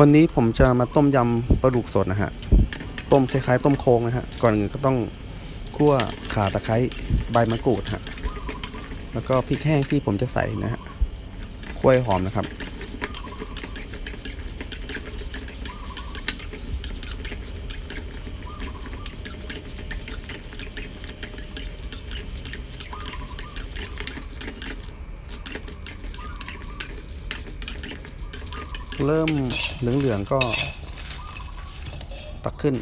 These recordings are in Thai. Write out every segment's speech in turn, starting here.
วันนี้ผมจะมาต้มยำปลาดุกสดนะฮะ ต้มคล้ายๆ ต้มโค้งนะฮะ ก่อนอื่นก็ต้องคั่วข่าตะไคร้ใบมะกรูดฮะ แล้วก็พริกแห้งที่ผมจะใส่นะฮะคั่วหอมนะครับ เริ่มเหลืองๆก็ตักขึ้น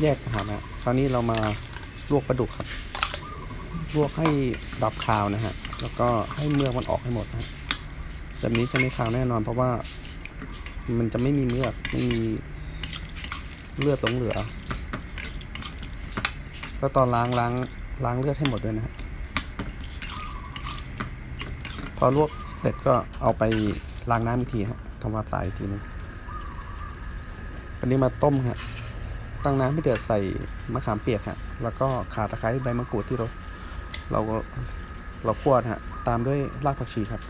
แยกอาหารนะคราวนี้เรามาลวกปลาดุกครับ ลวกให้ดับคาวนะฮะ แล้วก็ให้เมือกมันออกให้หมดนะฮะแบบนี้จะไม่คาวแน่นอนเพราะว่ามันจะไม่มีเมือกไม่มีเลือดหลงเหลือแล้วตอนล้างล้างล้างเลือดให้หมดด้วยนะฮะ พอลวกเสร็จก็เอาไปล้างน้ำอีกทีฮะ ทำความสะอาดอีกทีนึงวันนี้มาต้มฮะตั้งน้ำให้เดือดใส่มะขามเปียกฮะแล้วก็ข่าตะไคร้ใบมะกรูดที่เราเราเราคั่วฮะตามด้วยรากผักชีครับ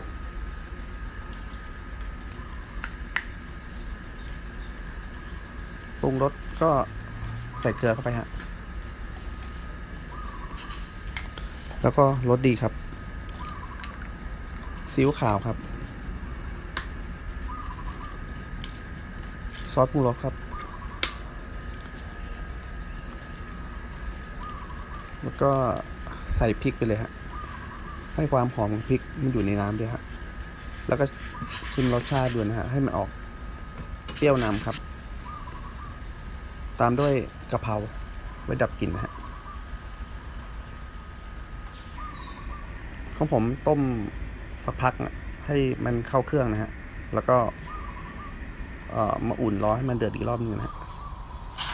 ปรุงรสก็ใส่เกลือเข้าไปฮะ แล้วก็รสดีครับซีอิ๊วขาวครับ ซอสปรุงรสครับแล้วก็ใส่พริกไปเลยฮะให้ความหอมของพริกมันอยู่ในน้ำด้วยฮะแล้วก็ชิมรสชาติดูนะฮะให้มันออกเปรี้ยวนำครับ ตามด้วยกะเพราไว้ดับกลิ่นนะฮะของผมต้มสักพักนะให้มันเข้าเครื่องนะฮะแล้วก็ มาอุ่นร้อให้มันเดือดอีกรอบนึงนะฮะ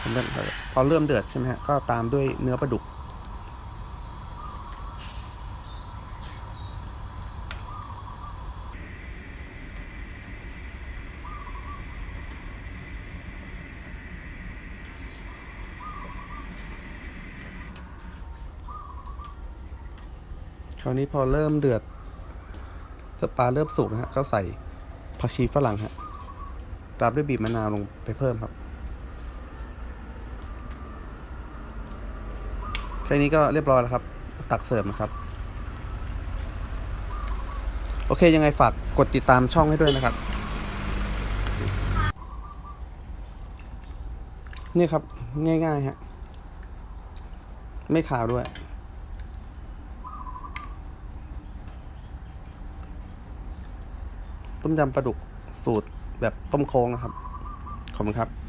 พอเริ่มพอเริ่มเดือดใช่ไหมฮะก็ตามด้วยเนื้อปลาดุกคราวนี้พอเริ่มเดือดปลาเริ่มสุกนะฮะก็ใส่ผักชีฝรั่งฮะ ตามด้วยบีบมะนาวลงไปเพิ่มครับ แค่นี้ก็เรียบร้อยแล้วครับ ตักเสิร์ฟนะครับ โอเคยังไงฝากกดติดตามช่องให้ด้วยนะครับ นี่ครับง่ายๆฮะ ไม่ขาวด้วยต้มยำปลาดุกสูตร แบบต้มโค้งนะครับ ขอบคุณครับ